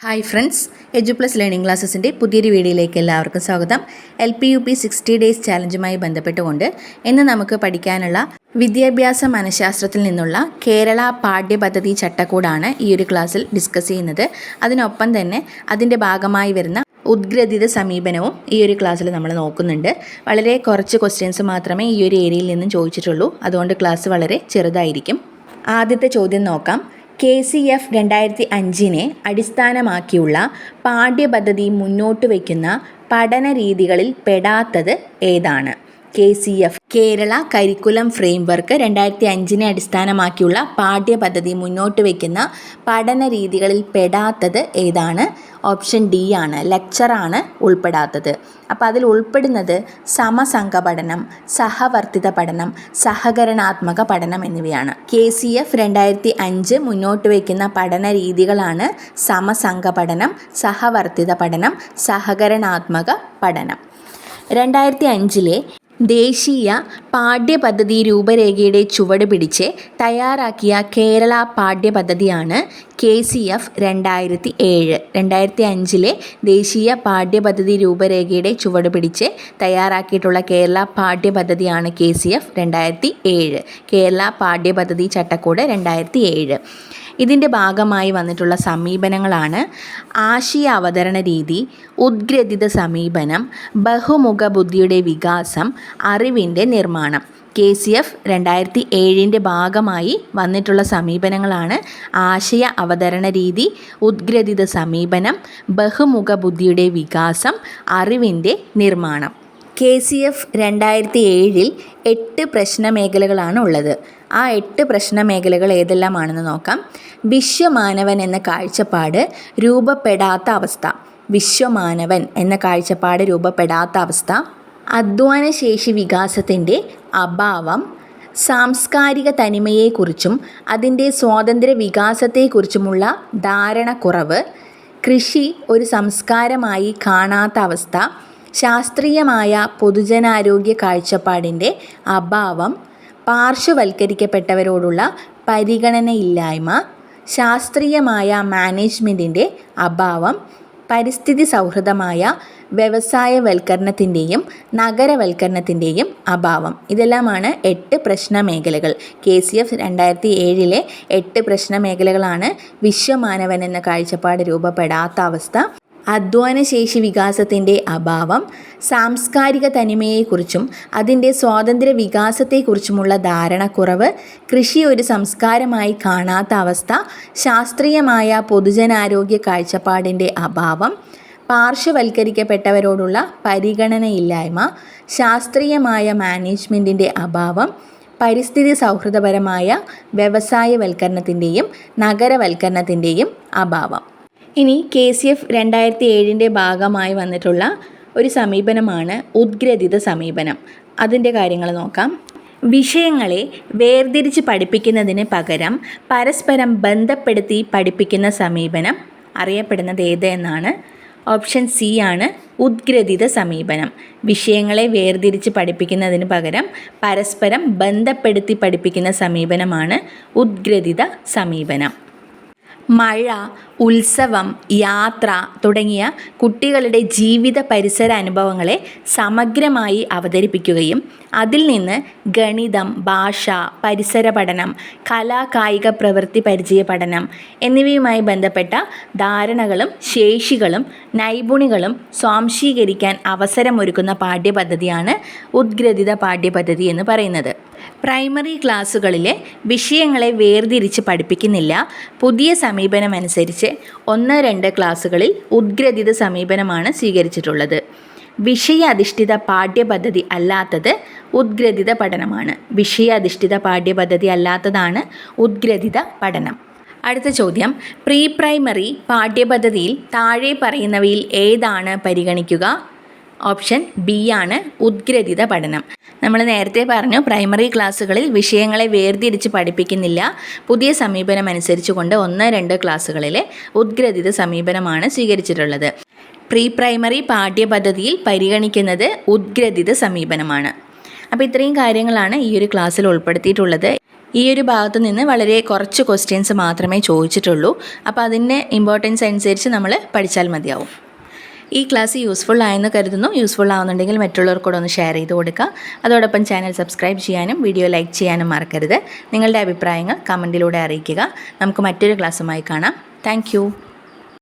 Hi friends edu plus learning ക്ലാസ്സസിന്റെ പുതിയൊരു വീഡിയോയിലേക്ക് എല്ലാവർക്കും സ്വാഗതം. L P U P sixty days ചാലഞ്ചുമായി ബന്ധപ്പെട്ടുകൊണ്ട് ഇന്ന് നമുക്ക് പഠിക്കാനുള്ള വിദ്യാഭ്യാസ മനഃശാസ്ത്രത്തിൽ നിന്നുള്ള കേരള പാഠ്യപദ്ധതി ചട്ടക്കൂടാണ് ഈ ഒരു ക്ലാസ്സിൽ ഡിസ്കസ് ചെയ്യുന്നത്. അതിനൊപ്പം തന്നെ അതിന്റെ ഭാഗമായി വരുന്ന ഉദ്ഗ്രഥിത സമീപനവും ഈ ഒരു ക്ലാസ്സിൽ നമ്മൾ നോക്കുന്നുണ്ട്. വളരെ കുറച്ച് ക്വസ്റ്റ്യൻസ് മാത്രമേ ഈ ഒരു ഏരിയയിൽ നിന്നും ചോദിച്ചിട്ടുള്ളൂ. അതുകൊണ്ട് ക്ലാസ് വളരെ ചെറുതായിരിക്കും. ആദ്യത്തെ ചോദ്യം നോക്കാം. കെ സി എഫ് രണ്ടായിരത്തി അഞ്ചിനെ അടിസ്ഥാനമാക്കിയുള്ള പാഠ്യപദ്ധതി മുന്നോട്ട് വയ്ക്കുന്ന പഠന രീതികളിൽ പെടാത്തത് ഏതാണ്? K C F Kerala curriculum framework രണ്ടായിരത്തി അഞ്ചിനെ അടിസ്ഥാനമാക്കിയുള്ള പാഠ്യപദ്ധതി മുന്നോട്ട് വയ്ക്കുന്ന പഠന രീതികളിൽ പെടാത്തത് ഏതാണ്? ഓപ്ഷൻ ഡി ആണ് ലെക്ചറാണ് ഉൾപ്പെടാത്തത്. അപ്പോൾ അതിൽ ഉൾപ്പെടുന്നത് സമസംഘ പഠനം സഹവർത്തിത പഠനം സഹകരണാത്മക പഠനം എന്നിവയാണ്. കെ സി എഫ് രണ്ടായിരത്തി അഞ്ച് മുന്നോട്ട് വയ്ക്കുന്ന പഠന രീതികളാണ് സമസംഘ പഠനം സഹവർത്തിത പഠനം സഹകരണാത്മക പഠനം. രണ്ടായിരത്തി അഞ്ചിലെ ദേശീയ പാഠ്യപദ്ധതി രൂപരേഖയുടെ ചുവട് പിടിച്ച് തയ്യാറാക്കിയ കേരള പാഠ്യപദ്ധതിയാണ് കെ സി എഫ് രണ്ടായിരത്തി ഏഴ്. രണ്ടായിരത്തി അഞ്ചിലെ ദേശീയ പാഠ്യപദ്ധതി രൂപരേഖയുടെ ചുവട് പിടിച്ച് തയ്യാറാക്കിയിട്ടുള്ള കേരള പാഠ്യപദ്ധതിയാണ് കെ സി എഫ് രണ്ടായിരത്തി ഏഴ്. കേരള പാഠ്യപദ്ധതി ചട്ടക്കൂട് രണ്ടായിരത്തി ഏഴ്. ഇതിന്റെ ഭാഗമായി വന്നിട്ടുള്ള സമീപനങ്ങളാണ്. ആശയ അവതരണ രീതി ഉദ്ഗ്രഥിത സമീപനം ബഹുമുഖ ബുദ്ധിയുടെ വികാസം അറിവിന്റെ നിർമ്മാണം. കെ സി എഫ് രണ്ടായിരത്തി ഏഴിന്റെ ഭാഗമായി വന്നിട്ടുള്ള സമീപനങ്ങളാണ്. ആശയ അവതരണ രീതി ഉദ്ഗ്രഥിത സമീപനം ബഹുമുഖ ബുദ്ധിയുടെ വികാസം അറിവിന്റെ നിർമ്മാണം. കെ സി എഫ് രണ്ടായിരത്തി ഏഴിൽ എട്ട് പ്രശ്ന മേഖലകളാണ് ഉള്ളത് ആ എട്ട് പ്രശ്ന മേഖലകൾ ഏതെല്ലാമാണെന്ന് നോക്കാം. വിശ്വമാനവൻ എന്ന കാഴ്ചപ്പാട് രൂപപ്പെടാത്ത അവസ്ഥ. വിശ്വമാനവൻ എന്ന കാഴ്ചപ്പാട് രൂപപ്പെടാത്ത അവസ്ഥ. അധ്വാനശേഷി വികാസത്തിന്റെ അഭാവം. സാംസ്കാരിക തനിമയെക്കുറിച്ചും അതിന്റെ സ്വാതന്ത്ര്യ വികാസത്തെക്കുറിച്ചുമുള്ള ധാരണക്കുറവ്. കൃഷി ഒരു സംസ്കാരമായി കാണാത്ത അവസ്ഥ. ശാസ്ത്രീയമായ പൊതുജനാരോഗ്യ കാഴ്ചപ്പാടിന്റെ അഭാവം പാർശ്വവൽക്കരിക്കപ്പെട്ടവരോടുള്ള പരിഗണനയില്ലായ്മ ശാസ്ത്രീയമായ മാനേജ്മെന്റിന്റെ അഭാവം പരിസ്ഥിതി സൗഹൃദമായ വ്യവസായവൽക്കരണത്തിന്റെയും നഗരവൽക്കരണത്തിന്റെയും അഭാവം. ഇതെല്ലാമാണ് എട്ട് പ്രശ്ന മേഖലകൾ കെ സി എഫ് രണ്ടായിരത്തി ഏഴിലെ എട്ട് പ്രശ്ന മേഖലകളാണ് വിശ്വമാനവൻ എന്ന കാഴ്ചപ്പാട് രൂപപ്പെടാത്ത അവസ്ഥ. അധ്വാനശേഷി വികാസത്തിന്റെ അഭാവം സാംസ്കാരിക തനിമയെക്കുറിച്ചും അതിന്റെ സ്വാതന്ത്ര്യ വികാസത്തെക്കുറിച്ചുമുള്ള ധാരണക്കുറവ് കൃഷി ഒരു സംസ്കാരമായി കാണാത്ത അവസ്ഥ ശാസ്ത്രീയമായ പൊതുജനാരോഗ്യ കാഴ്ചപ്പാടിന്റെ അഭാവം പാർശ്വവൽക്കരിക്കപ്പെട്ടവരോടുള്ള പരിഗണനയില്ലായ്മ ശാസ്ത്രീയമായ മാനേജ്മെന്റിന്റെ അഭാവം പരിസ്ഥിതി സൗഹൃദപരമായ വ്യവസായവൽക്കരണത്തിന്റെയും നഗരവൽക്കരണത്തിന്റെയും അഭാവം. ഇനി കെ സി എഫ് രണ്ടായിരത്തി ഏഴിന്റെ ഭാഗമായി വന്നിട്ടുള്ള ഒരു സമീപനമാണ് ഉദ്ഗ്രഥിത സമീപനം. അതിന്റെ കാര്യങ്ങൾ നോക്കാം. വിഷയങ്ങളെ വേർതിരിച്ച് പഠിപ്പിക്കുന്നതിന് പകരം പരസ്പരം ബന്ധപ്പെടുത്തി പഠിപ്പിക്കുന്ന സമീപനം അറിയപ്പെടുന്നത് ഏത് എന്നാണ്? ഓപ്ഷൻ സി ആണ് ഉദ്ഗ്രഥിത സമീപനം. വിഷയങ്ങളെ വേർതിരിച്ച് പഠിപ്പിക്കുന്നതിന് പകരം പരസ്പരം ബന്ധപ്പെടുത്തി പഠിപ്പിക്കുന്ന സമീപനമാണ് ഉദ്ഗ്രഥിത സമീപനം. മഴ ഉത്സവം യാത്ര തുടങ്ങിയ കുട്ടികളുടെ ജീവിത പരിസര അനുഭവങ്ങളെ സമഗ്രമായി അവതരിപ്പിക്കുകയും അതിൽ നിന്ന് ഗണിതം ഭാഷ പരിസര പഠനം കലാ കായിക പ്രവൃത്തി പരിചയ പഠനം എന്നിവയുമായി ബന്ധപ്പെട്ട ധാരണകളും ശേഷികളും നൈപുണികളും സ്വാംശീകരിക്കാൻ അവസരമൊരുക്കുന്ന പാഠ്യപദ്ധതിയാണ് ഉദ്ഗ്രഥിത പാഠ്യപദ്ധതി എന്ന് പറയുന്നത്. പ്രൈമറി ക്ലാസ്സുകളിലെ വിഷയങ്ങളെ വേർതിരിച്ച് പഠിപ്പിക്കുന്നില്ല. പുതിയ സമീപനമനുസരിച്ച് ഒന്ന് രണ്ട് ക്ലാസ്സുകളിൽ ഉദ്ഗ്രഥിത സമീപനമാണ് സ്വീകരിച്ചിട്ടുള്ളത്. വിഷയാധിഷ്ഠിത പാഠ്യപദ്ധതി അല്ലാത്തത് ഉദ്ഗ്രഥിത പഠനമാണ്. വിഷയാധിഷ്ഠിത പാഠ്യപദ്ധതി അല്ലാത്തതാണ് ഉദ്ഗ്രഥിത പഠനം. അടുത്ത ചോദ്യം. പ്രീ പ്രൈമറി പാഠ്യപദ്ധതിയിൽ താഴെ പറയുന്നവയിൽ ഏതാണ് പരിഗണിക്കുക? ഓപ്ഷൻ ബി ആണ് ഉദ്ഗ്രഥിത പഠനം. നമ്മൾ നേരത്തെ പറഞ്ഞു പ്രൈമറി ക്ലാസ്സുകളിൽ വിഷയങ്ങളെ വേർതിരിച്ച് പഠിപ്പിക്കുന്നില്ല. പുതിയ സമീപനം അനുസരിച്ച് കൊണ്ട് ഒന്ന് രണ്ട് ക്ലാസ്സുകളിലെ ഉദ്ഗ്രഥിത സമീപനമാണ് സ്വീകരിച്ചിട്ടുള്ളത്. പ്രീ പ്രൈമറി പാഠ്യപദ്ധതിയിൽ പരിഗണിക്കുന്നത് ഉദ്ഗ്രഥിത സമീപനമാണ്. അപ്പോൾ ഇത്രയും കാര്യങ്ങളാണ് ഈ ഒരു ക്ലാസ്സിൽ ഉൾപ്പെടുത്തിയിട്ടുള്ളത്. ഈ ഒരു ഭാഗത്ത് നിന്ന് വളരെ കുറച്ച് ക്വസ്റ്റ്യൻസ് മാത്രമേ ചോദിച്ചിട്ടുള്ളൂ. അപ്പോൾ അതിന്റെ ഇമ്പോർട്ടൻസ് അനുസരിച്ച് നമ്മൾ പഠിച്ചാൽ മതിയാവും. ഈ ക്ലാസ് യൂസ്ഫുൾ ആയെന്ന് കരുതുന്നു. യൂസ്ഫുൾ ആവുന്നുണ്ടെങ്കിൽ മറ്റുള്ളവർക്കൂടെ ഒന്ന് ഷെയർ ചെയ്ത് കൊടുക്കുക അതോടൊപ്പം ചാനൽ സബ്സ്ക്രൈബ് ചെയ്യാനും വീഡിയോ ലൈക്ക് ചെയ്യാനും മറക്കരുത്. നിങ്ങളുടെ അഭിപ്രായങ്ങൾ കമന്റിലൂടെ അറിയിക്കുക. നമുക്ക് മറ്റൊരു ക്ലാസ്സുമായി കാണാം. താങ്ക്